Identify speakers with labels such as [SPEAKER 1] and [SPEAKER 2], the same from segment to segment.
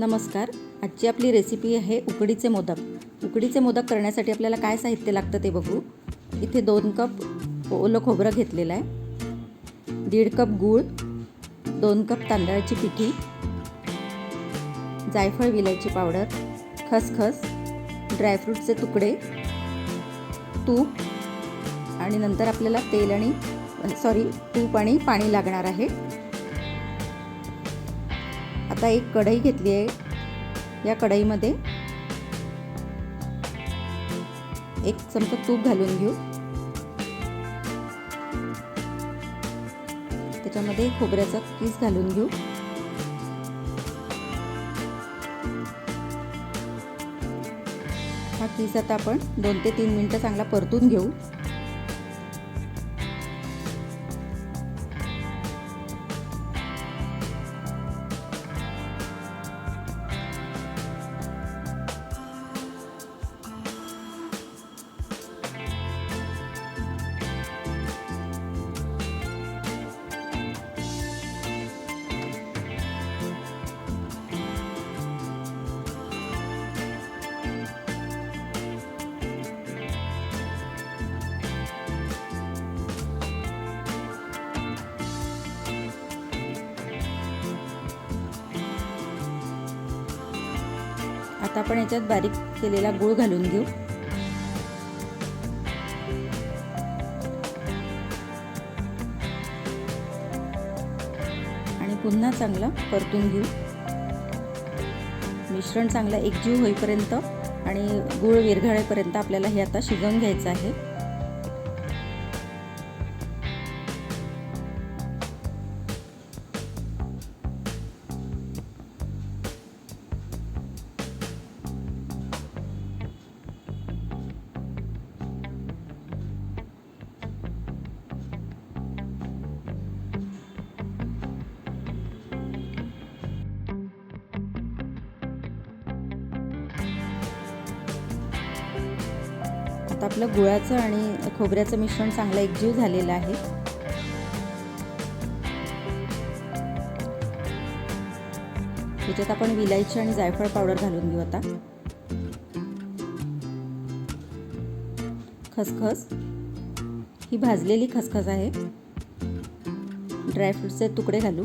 [SPEAKER 1] नमस्कार. आजची आपली रेसिपी आहे उकडीचे मोदक. उकडीचे मोदक करण्यासाठी आपल्याला काय साहित्य लागतं ते बघू. इथे दोन कप ओलं खोबरं घेतलेलं आहे. दीड कप गूळ दोन कप तांदळाची पिठी जायफळ विलायची पावडर खसखस ड्रायफ्रूटचे तुकडे तूप आणि नंतर आपल्याला तेल आणि सॉरी तूप आणि पाणी लागणार आहे. आता एक कढई घेतली आहे. या कढईमध्ये एक चमचा तूप घालून घेऊ. त्याच्यामध्ये खोबऱ्याचा किस घालून घेऊ. हा किस आता आपण दोन ते तीन मिनटं चांगला परतून घेऊ. आता आपण याच्यात बारीक केलेला गूळ घालून घेऊ. आणि पुन्हा चांगलं परतून घेऊ. मिश्रण चांगलं एकजीव होईपर्यंत आणि गूळ विरघळेपर्यंत आपल्याला हे आता शिजवून घ्यायचं आहे. आता आपलं गुळाचं आणि खोबऱ्याचं मिश्रण चांगलं एकजीव झालेलं आहे. त्याच्यात आपण विलायची आणि जायफळ पावडर घालून घेऊ आता. खसखस. ही भाजलेली खसखस आहे. ड्रायफ्रूटचे तुकडे घालू.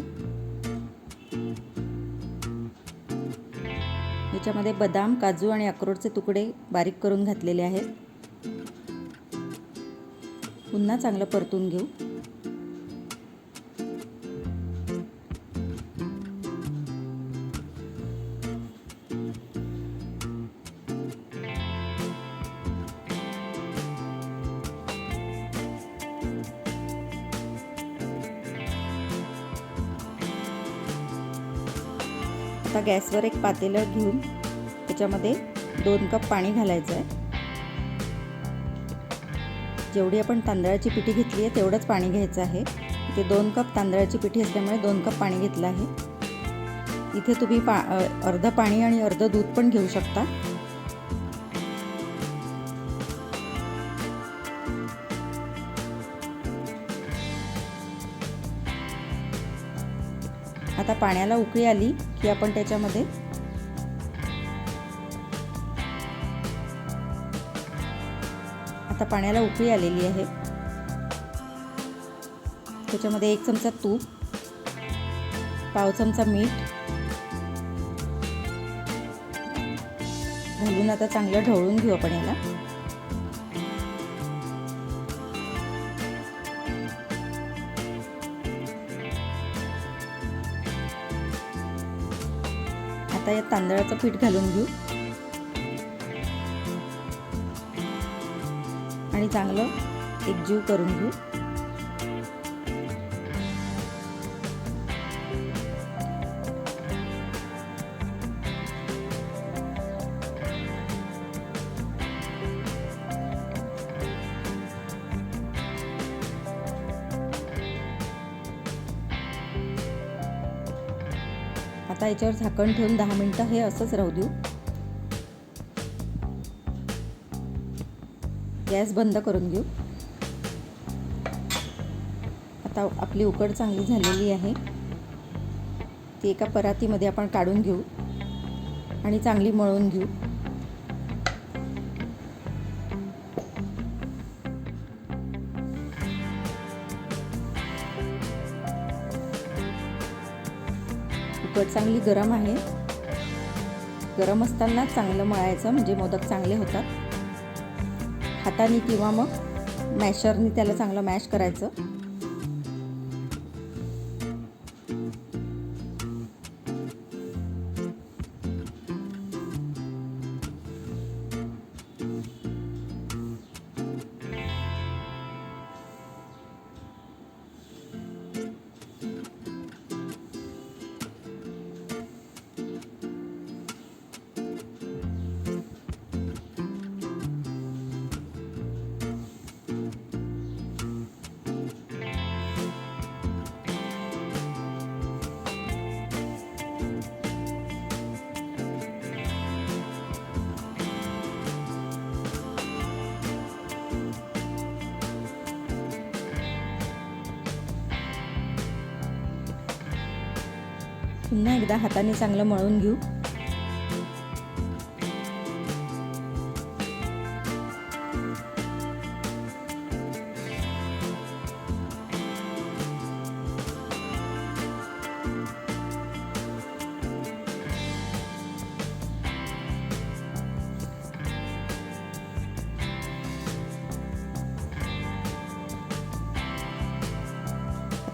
[SPEAKER 1] याच्यामध्ये बदाम काजू आणि अक्रोडचे तुकडे बारीक करून घातलेले आहेत. पुन्हा चांगलं परतून घेऊ. आता गॅसवर एक पातेलं घेऊन त्याच्यामध्ये दोन कप पाणी घालायचं आहे. जेवढी आपण तांदळाची पिठी घेतली आहे तेवढंच पाणी घ्यायचं आहे. इथे दोन कप तांदळाची पिठी असल्यामुळे दोन कप पाणी घेतलं आहे. इथे तुम्ही पा अर्धं पाणी आणि अर्धं दूध पण घेऊ शकता. आता पाण्याला उकळी आली की आपण त्याच्यामध्ये आता पाण्याला उकळी आलेली आहे. त्याच्यामध्ये एक चमचा तूप पाव चमचा मीठ घालून आता चांगलं ढवळून घेऊ आपण याला. आता या तांदळाचं पीठ घालून घेऊ. आणि चांगलं एकजीव करून घेऊ. आता याच्यावर झाकण ठेवून दहा मिनटं हे असंच राहू देऊ. गॅस बंद करून घेऊ. आता आपली उकड चांगली झालेली आहे. ती एका परातीमध्ये आपण काढून घेऊ आणि चांगली मळून घेऊ. उकड चांगली गरम आहे. गरम असताना चांगलं मळायचं म्हणजे मोदक चांगले होतात. हाताने किंवा मग मॅशरनी त्याला चांगलं मॅश करायचं. पुन्हा एकदा हाताने चांगलं मळून घेऊ.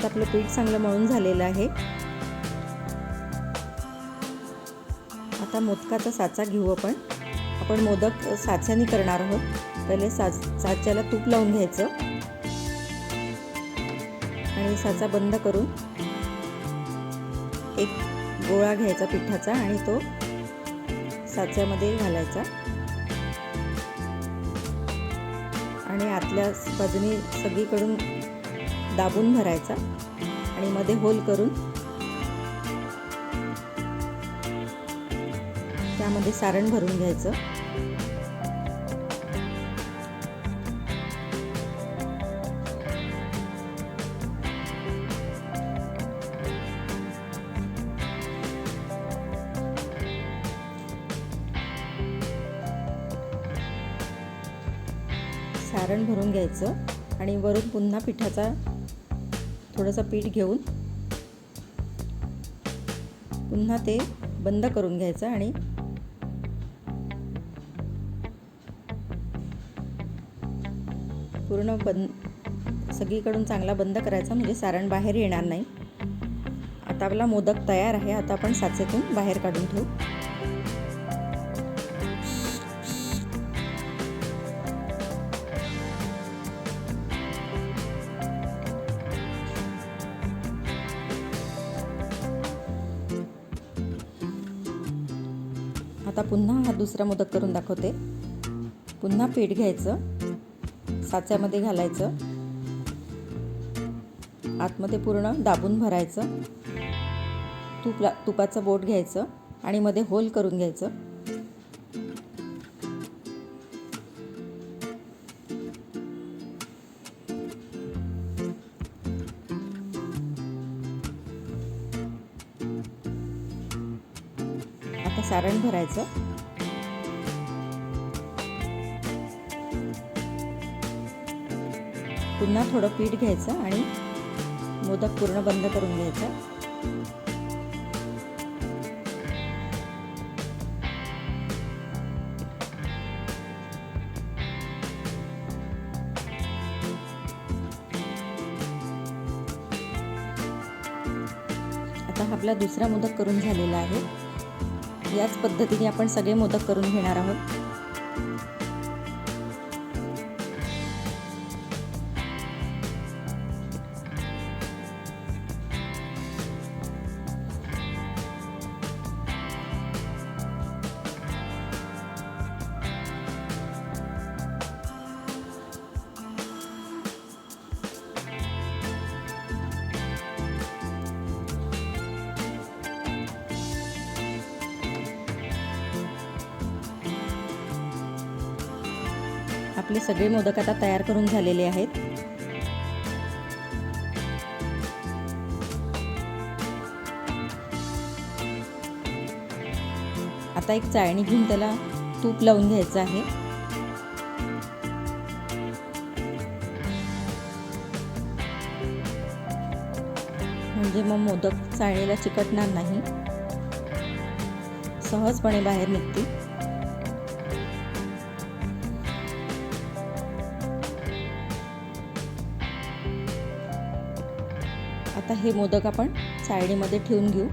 [SPEAKER 1] आपलं पीठ चांगलं मळून झालेलं आहे. आता मोदकाचा साचा घेऊ आपण. आपण मोदक साच्याने करणार आहोत. पहिले साच साच्याला तूप लावून घ्यायचं. आणि साचा बंद करून एक गोळा घ्यायचा पिठाचा आणि तो साच्यामध्ये घालायचा. आणि आतल्या बाजूने सगळीकडून दाबून भरायचा. आणि मध्ये होल करून त्यामध्ये सारण भरून घ्यायचं. सारण भरून घ्यायचं आणि वरून पुन्हा पिठाचा थोडंसं पीठ घेऊन पुन्हा ते बंद करून घ्यायचं आणि पूर्ण बंद सगळीकडून चांगला बंद करायचा म्हणजे सारण बाहेर येणार नाही. आता आपला मोदक तयार आहे आता आपण साचेतून बाहेर काढून ठेवू. आता पुन्हा हा दुसरा मोदक करून दाखवते. पुन्हा पीठ घ्यायचं. साच्यामध्ये घालायचं. आतमध्ये पूर्ण दाबून भरायचं. तुपला तुपाचं बोट घ्यायचं आणि मध्ये होल करून घ्यायचं. आता सारण भरायचं. पुन्हा थोडं पीठ घ्यायचं आणि मोदक पूर्ण बंद करून घ्यायचा. आता हा आपला दुसरा मोदक करून झालेला आहे. याच पद्धतीने आपण सगळे मोदक करून घेणार आहोत. आपले सगळे मोदक आता तयार करून झालेले आहेत. आता एक चाळणी घेऊन त्याला तूप लावून घ्यायचं आहे. म्हणजे मग मोदक चाळणीला चिकटणार नाही. सहजपणे बाहेर निघतील. आता हे मोदक आपण चाळणीमध्ये ठेवून घेऊ.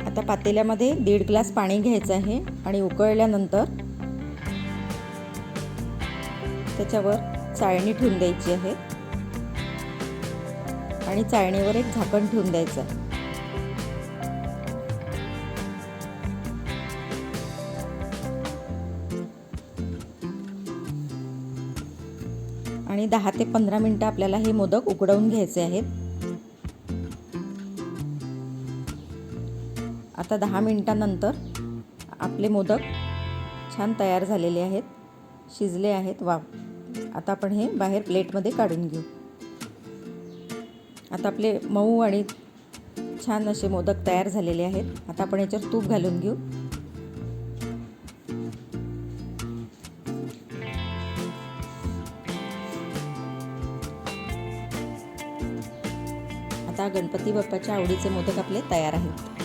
[SPEAKER 1] आता पातेल्यामध्ये दीड ग्लास पाणी घ्यायचं आहे आणि उकळल्यानंतर त्याच्यावर चाळणी ठेवून द्यायची आहे. आणि चाळणीवर एक झाकण ठेवून द्यायचं. आणि दहा ते पंधरा मिनटं आपल्याला हे मोदक उकडवून घ्यायचे आहेत. आता दहा मिनटानंतर आपले मोदक छान तयार झालेले आहेत शिजले आहेत. वा आता आपण हे बाहेर प्लेटमध्ये काढून घेऊ. आता आपले मऊ आणि छान असे मोदक तयार झालेले आहेत. आता आपण याच्यावर तूप घालून घेऊ. आता गणपती बाप्पाच्या आवडीचे मोदक आपले तयार आहेत.